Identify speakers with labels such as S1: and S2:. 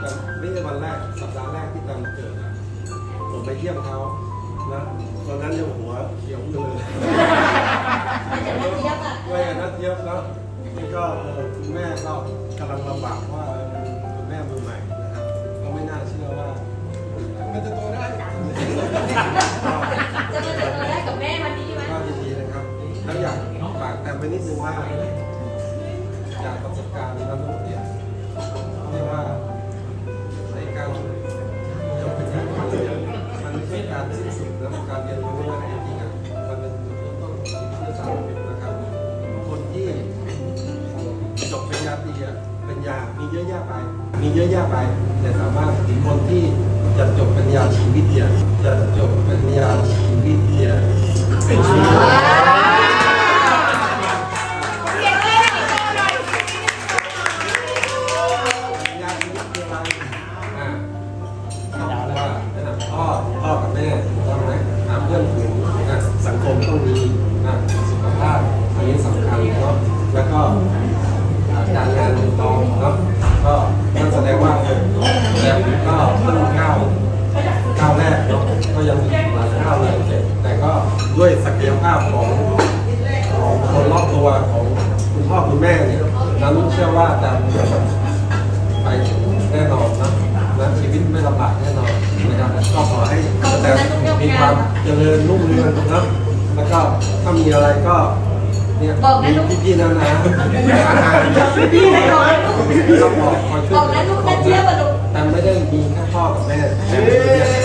S1: แตมนี่ในวันแรกสัปดาห์แรกที่แตมเกิดอะผมไปเยี่ยมเขานะตอนนั้นยังหัวเขียวอยู่เลย
S2: มันจะมาเทียบอะ
S1: ไว้กันนัดเทียบแล้วนี่ก็คุณแม่ก็กำลังลำบากว่าคุณแม่มือใหม่นะครับก็ไม่น่าเชื่อว่ามันจะโตได้
S2: จะมาเจอตัวแรกกับแม่วันนี้ไหม
S1: ก็ยินดีนะครับแล้วอยากฝากแต่ไปนิดนึงว่าจากประสบการณ์แล้วเนี่ยเรียกว่า สิ้นสุดนะการเรียนรู้นะจริงๆอะมันเป็นจุดเริ่มต้นของชีวิตที่สามสิบนะครับ คนที่จบปริญญาตรีอะปริญญามีเยอะแยะไป มีเยอะแยะไป แต่สามารถคนที่จะจบปริญญาชีวิตเนี่ยจะจบปริญญาชีวิตเนี่ยเป็นชีวิต แล้วก็การงานถูกต้องเนาะก็นั่นแสดงว่าเออแล้วก็เพิ่งก้าวก้าวแรกเนาะก็ยังมีหลายก้าวเลยแต่ก็ด้วยศักยภาพของของคนรอบตัวของคุณพ่อคุณแม่เนี่ยนั้นเชื่อว่าจะไปแน่นอนนะนะชีวิตไม่ลำบากแน่นอนนะครับก็ขอให้แต่มีความเจริญรุ่งเรืองนะแล้วก็ถ้ามีอะไรก็ เนี่ยมีพี่ๆนะนะ
S2: พี่ให้น้อย
S1: ก็บอกคอยช่วย
S2: บอกนะลูกนะเทียบอะลูก
S1: แต่ไม่ได้มีแค่พ่อกับแม่แต่เนี่ยใน